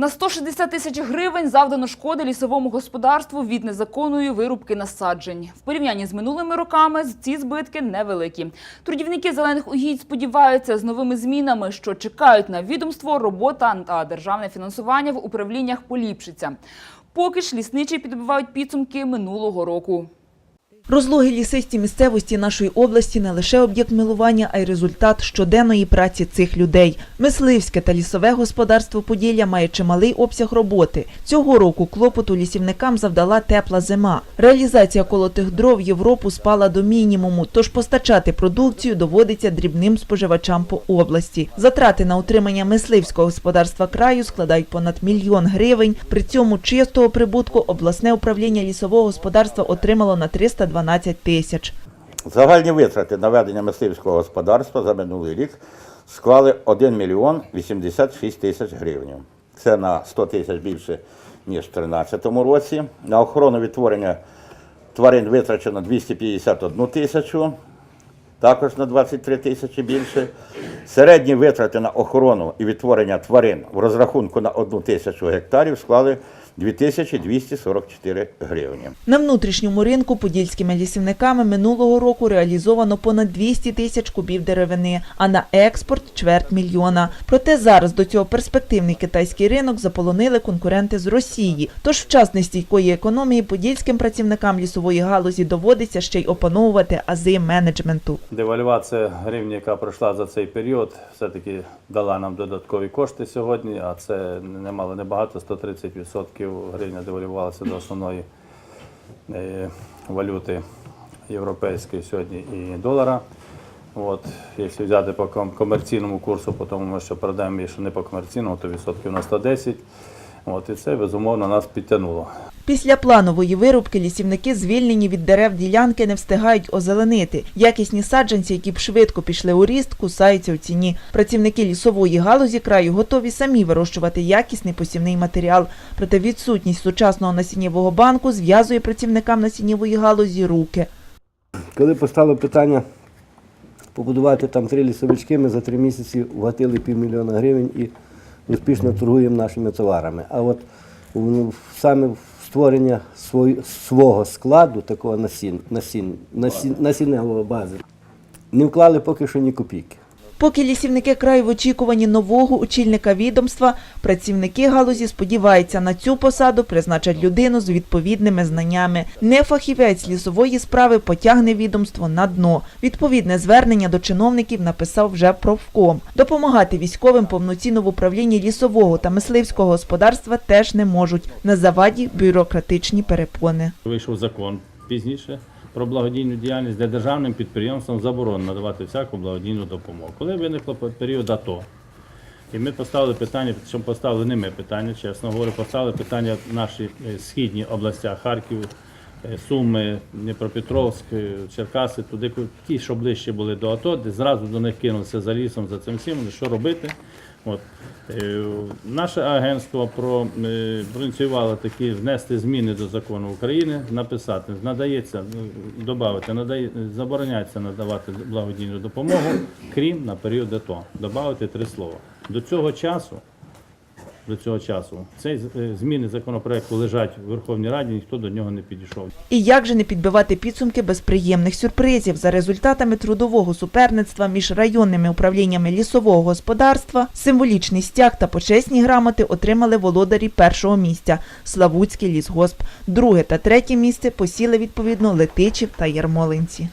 На 160 тисяч гривень завдано шкоди лісовому господарству від незаконної вирубки насаджень. В порівнянні з минулими роками ці збитки невеликі. Трудівники зелених угідь сподіваються з новими змінами, що чекають на відомство, робота та державне фінансування в управліннях поліпшиться. Поки ж лісничі підбивають підсумки минулого року. Розлоги лісисті місцевості нашої області не лише об'єкт милування, а й результат щоденної праці цих людей. Мисливське та лісове господарство Поділля має чималий обсяг роботи. Цього року клопоту лісівникам завдала тепла зима. Реалізація колотих дров Європу спала до мінімуму, тож постачати продукцію доводиться дрібним споживачам по області. Затрати на утримання мисливського господарства краю складають понад мільйон гривень. При цьому чистого прибутку обласне управління лісового господарства отримало на 312 тисяч. Загальні витрати на ведення мисливського господарства за минулий рік склали 1 мільйон 86 тисяч гривень. Це на 100 тисяч більше, ніж в 2013 році. На охорону відтворення тварин витрачено 251 тисячу, також на 23 тисячі більше. Середні витрати на охорону і відтворення тварин в розрахунку на 1 тисячу гектарів склали 2244 гривні. На внутрішньому ринку подільськими лісівниками минулого року реалізовано понад 200 тисяч кубів деревини, а на експорт – чверть мільйона. Проте зараз до цього перспективний китайський ринок заполонили конкуренти з Росії. Тож в час нестійкої економії подільським працівникам лісової галузі доводиться ще й опановувати ази менеджменту. Девальвація гривні, яка пройшла за цей період, все-таки дала нам додаткові кошти сьогодні, а це немало небагато, 130% гривня девалювалася до основної е, валюти європейської сьогодні і долара. От, якщо взяти по комерційному курсу, по тому ми продаємо, якщо не по комерційному, то відсотків на 110. От, і це безумовно нас підтягнуло. Після планової вирубки лісівники звільнені від дерев ділянки не встигають озеленити. Якісні саджанці, які б швидко пішли у ріст, кусаються в ціні. Працівники лісової галузі краю готові самі вирощувати якісний посівний матеріал. Проте відсутність сучасного насіннєвого банку зв'язує працівникам насіннєвої галузі руки. Коли постало питання побудувати там три лісовички, ми за три місяці вгатили півмільйона гривень і успішно торгуємо нашими товарами. А от в- саме створення свого складу, такого насін, насін, насін, насінного бази, не вклали поки що ні копійки. Поки лісівники краю в очікуванні нового очільника відомства, працівники галузі сподіваються на цю посаду призначать людину з відповідними знаннями. Не фахівець лісової справи потягне відомство на дно. Відповідне звернення до чиновників написав вже профком. Допомагати військовим повноцінно в управлінні лісового та мисливського господарства теж не можуть. На заваді бюрократичні перепони. Вийшов закон пізніше про благодійну діяльність, де державним підприємствам заборонено надавати всяку благодійну допомогу. Коли виникло період АТО, і ми поставили питання, причому поставили не ми питання, чесно говорю, поставили питання в наші е, східні областях Харків, е, Суми, Дніпропетровськ, е, Черкаси, туди ті, що ближче були до АТО, де зразу до них кинулися за лісом, за цим всім, що робити. От. Е, Наше агентство про, е, такі внести зміни до закону України, написати, надається, ну, додати, надає, забороняється надавати благодійну допомогу, крім на період АТО. Добавити три слова. До цього часу, до цього часу, ці е, зміни законопроекту лежать в Верховній Раді, ніхто до нього не підійшов. І як же не підбивати підсумки без приємних сюрпризів за результатами трудового суперництва між районними управліннями лісового господарства, символічний стяг та почесні грамоти отримали володарі першого місця Славутський лісгосп. Друге та третє місце посіли відповідно Летичів та Ярмолинці.